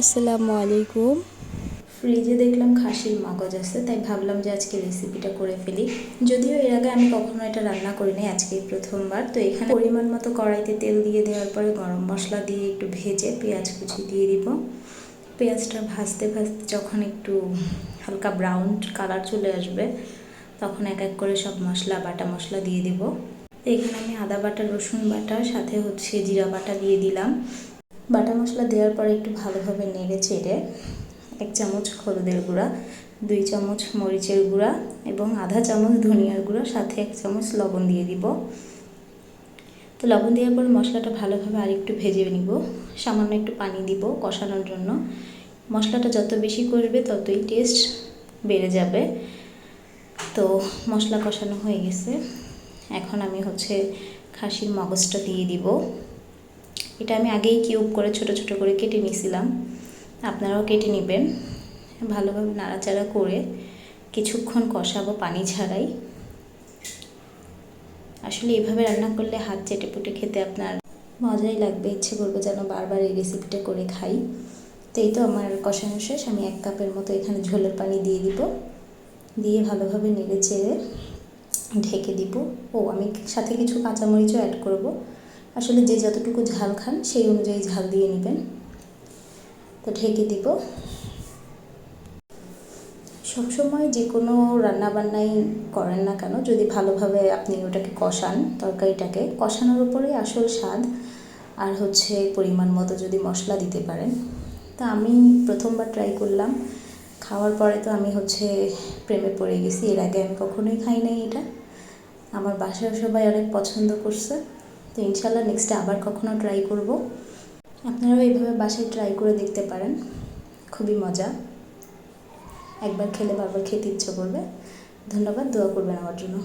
আসসালামু আলাইকুম। ফ্রিজে দেখলাম খাসির মগজ আছে, তাই ভাবলাম যে আজকে রেসিপিটা করে ফেলি। যদিও এর আগে আমি কখনো এটা রান্না করিনি, আজকে এই প্রথমবার। তো এখানে পরিমাণ মতো কড়াইতে তেল দিয়ে দেওয়ার পরে গরম মশলা দিয়ে একটু ভেজে পেঁয়াজ কুচি দিয়ে দিব। পেঁয়াজটা ভাজতে ভাজতে যখন একটু হালকা ব্রাউন কালার চলে আসবে, তখন এক এক করে সব মশলা, বাটা মশলা দিয়ে দিব। এখানে আমি আদা বাটা, রসুন বাটা, সাথে হচ্ছে জিরা বাটা দিয়ে দিলাম। বাটা মশলা দেওয়ার পরে একটু ভালোভাবে নেড়ে চেড়ে এক চামচ হলুদের গুঁড়া, দুই চামচ মরিচের গুঁড়া এবং আধা চামচ ধনিয়ার গুঁড়া, সাথে এক চামচ লবণ দিয়ে দিব। তো লবণ দেওয়ার পর মশলাটা ভালোভাবে আরেকটু ভেজে নিব। সামান্য একটু পানি দিব কষানোর জন্য। মশলাটা যত বেশি করবে ততই টেস্ট বেড়ে যাবে। তো মশলা কষানো হয়ে গেছে। এখন আমি হচ্ছে খাসির মগজটা দিয়ে দিব। এটা আমি আগেই কিউব করে ছোট ছোট করে কেটে নিয়েছিলাম। আপনারাও কেটে নেবেন। ভালোভাবে নাড়াচাড়া করে কিছুক্ষণ কষাবো পানি ছাড়াই। আসলে এভাবে রান্না করলে হাত চেটে পুটে খেতে আপনার মজাই লাগবে। ইচ্ছে করবে যেন বারবার এই রেসিপিটা করে খাই। তো এই তো আমার কষানো শেষ। আমি এক কাপের মতো এখানে ঝোলের পানি দিয়ে দিব। দিয়ে ভালোভাবে নেড়ে চেড়ে ঢেকে দিব। ও, আমি সাথে কিছু কাঁচামরিচও অ্যাড করব। আসলে যে যতটুকু ঝাল খান, সেই অনুযায়ী ঝাল দিয়ে নেবেন। তো ঢেকে দিব। সবসময় যে কোনো রান্নাবান্নাই করেন না কেন, যদি ভালোভাবে আপনি ওটাকে কষান তরকারিটাকে, কষানোর উপরেই আসল স্বাদ আর হচ্ছে পরিমাণ মতো যদি মশলা দিতে পারেন। তা আমি প্রথমবার ট্রাই করলাম। খাওয়ার পরে তো আমি হচ্ছে প্রেমে পড়ে গেছি, এর আগে আমি কখনোই খাই নাই এটা। আমার বাসায় সবাই অনেক পছন্দ করছে। তো ইনশাল্লাহ নেক্সটে আবার কখনও ট্রাই করব। আপনারাও এইভাবে বাসায় ট্রাই করে দেখতে পারেন। খুবই মজা। একবার খেলে বারবার খেতে ইচ্ছে করবে। ধন্যবাদ, দোয়া করবেন আমার জন্য।